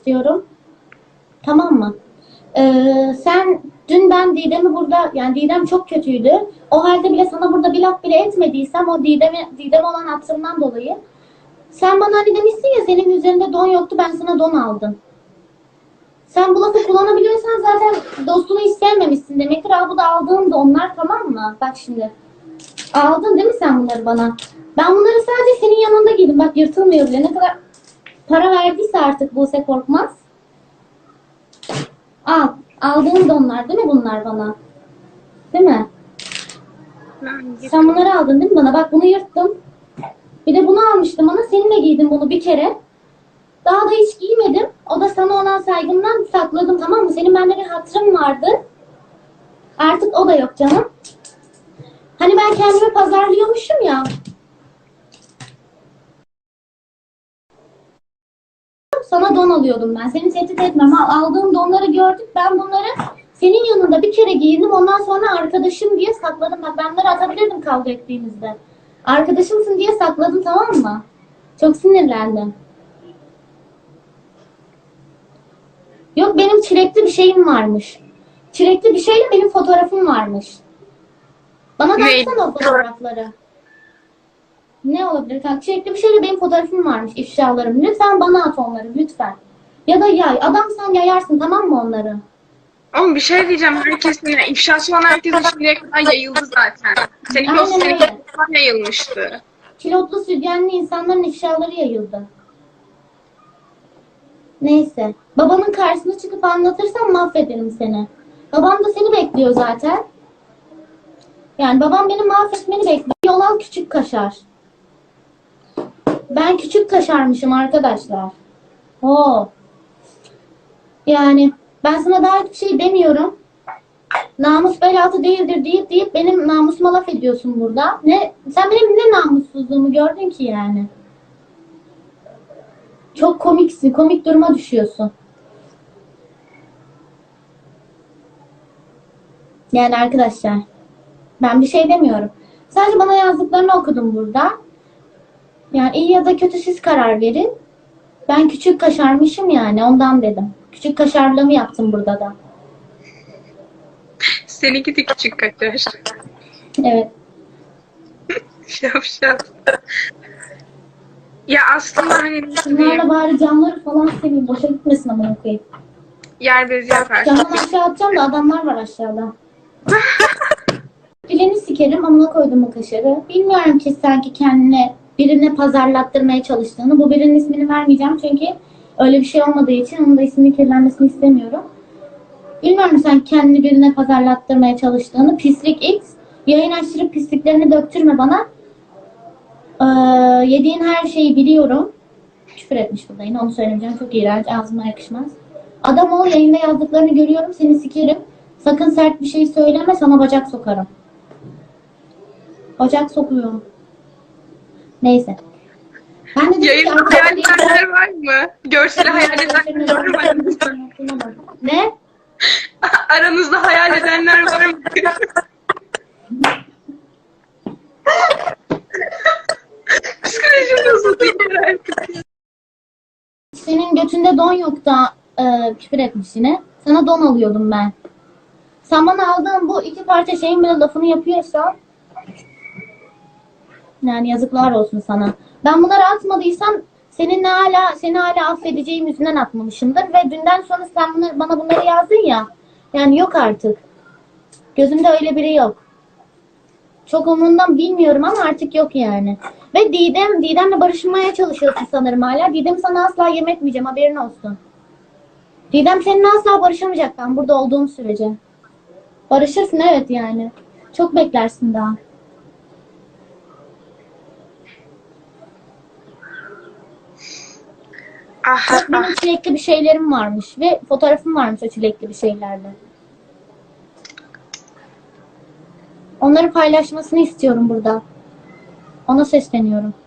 istiyorum. Tamam mı? Ee, sen dün ben Didem'i burada yani Didem çok kötüydü. O halde bile sana burada bir laf bile etmediysem o Didem'e Didem olan hatırımdan dolayı sen bana hani demişsin ya senin üzerinde don yoktu ben sana don aldım. Sen bu lafı kullanabiliyorsan zaten dostunu hiç sevmemişsin demektir. Al bu da aldığın donlar tamam mı? Bak şimdi. Aldın değil mi sen bunları bana? Ben bunları sadece senin yanında giydim. Bak yırtılmıyor bile. Ne kadar para verdiyse artık Buse Korkmaz. Al. Aldığın donlar değil mi bunlar bana? Değil mi? Sen bunları aldın değil mi bana? Bak bunu yırttım. Bir de bunu almıştım bana. Seninle giydim bunu bir kere. Daha da hiç giymedim. O da sana olan saygımdan sakladım tamam mı? Senin bende bir hatırın vardı. Artık o da yok canım. Hani ben kendimi pazarlıyormuşum ya. Sana don alıyordum ben. Seni tehdit etmem. Al- Aldığım donları gördük. Ben bunları senin yanında bir kere giydim. Ondan sonra arkadaşım diye sakladım. Bak ben bunları atabilirdim kavga ettiğimizde. Arkadaşımsın diye sakladım tamam mı? Çok sinirlendim. Yok benim çilekli bir şeyim varmış. Çilekli bir şeyle benim fotoğrafım varmış. Bana da o fotoğrafları. Ne olabilir? kanka? Çilekli bir şeyle benim fotoğrafım varmış ifşalarım. Lütfen bana at onları lütfen. Ya da yay. Adamsan yayarsın tamam mı onları? Ama bir şey diyeceğim. Herkesin ya, ifşası olan herkesin şimdiye kadar yayıldı zaten. Senin Aynen o senin öyle. falan yayılmıştı. Kilotlu sütyenli insanların ifşaları yayıldı. Neyse. Babanın karşısına çıkıp anlatırsam mahvederim seni. Babam da seni bekliyor zaten. Yani babam beni mahvetmeni bekliyor. Yol al küçük kaşar. Ben küçük kaşarmışım arkadaşlar. Oo. Yani ben sana daha hiçbir şey demiyorum. Namus belatı değildir deyip deyip benim namusuma laf ediyorsun burada. Ne sen benim ne namussuzluğumu gördün ki yani? Çok komiksin. Komik duruma düşüyorsun. Yani arkadaşlar ben bir şey demiyorum. Sadece bana yazdıklarını okudum burada. Yani iyi ya da kötü siz karar verin. Ben küçük kaşarmışım yani ondan dedim. Küçük kaşarlığımı yaptım burada da. Seninki de küçük kaçar. Evet. Şapşal. Ya aslında hani nasıl Bunlarla diyeyim, bari camları falan seveyim. Boşa gitmesin ama koyayım. yer bezi yapar. Camdan aşağı atacağım da adamlar var aşağıda. Dilini sikerim amına koydum o kaşarı. Bilmiyorum ki sanki kendine birine pazarlattırmaya çalıştığını. Bu birinin ismini vermeyeceğim çünkü öyle bir şey olmadığı için onun da isminin kirlenmesini istemiyorum. Bilmiyorum sen kendini birine pazarlattırmaya çalıştığını. Pislik X. Yayın açtırıp pisliklerini döktürme bana. Ee, yediğin her şeyi biliyorum. Küfür etmiş burada yine onu söylemeyeceğim. Çok iğrenç. Ağzıma yakışmaz. Adam ol yayında yazdıklarını görüyorum. Seni sikerim. Sakın sert bir şey söyleme. Sana bacak sokarım. Bacak sokuyorum. Neyse. Ben de dedim ki Yayında arkadaşlar- hayal edenler var mı? Görseli hayal edenler var mı? Ne? Aranızda hayal edenler var mı? Psikolojim nasıl değil artık. Senin götünde don yok da e, küfür etmiş yine. Sana don alıyordum ben. Sen bana aldığın bu iki parça şeyin bile lafını yapıyorsan yani yazıklar olsun sana. Ben bunları atmadıysam senin hala seni hala affedeceğim yüzünden atmamışımdır ve dünden sonra sen bunları, bana bunları yazdın ya. Yani yok artık. Gözümde öyle biri yok. Çok umurumdan bilmiyorum ama artık yok yani. Ve Didem, Didem'le barışmaya çalışıyorsun sanırım hala. Didem sana asla yem etmeyeceğim haberin olsun. Didem seninle asla barışamayacak ben burada olduğum sürece. Barışırsın evet yani. Çok beklersin daha. Ah, Bak benim çilekli bir şeylerim varmış ve fotoğrafım varmış o çilekli bir şeylerle. Onları paylaşmasını istiyorum burada. Ona sesleniyorum.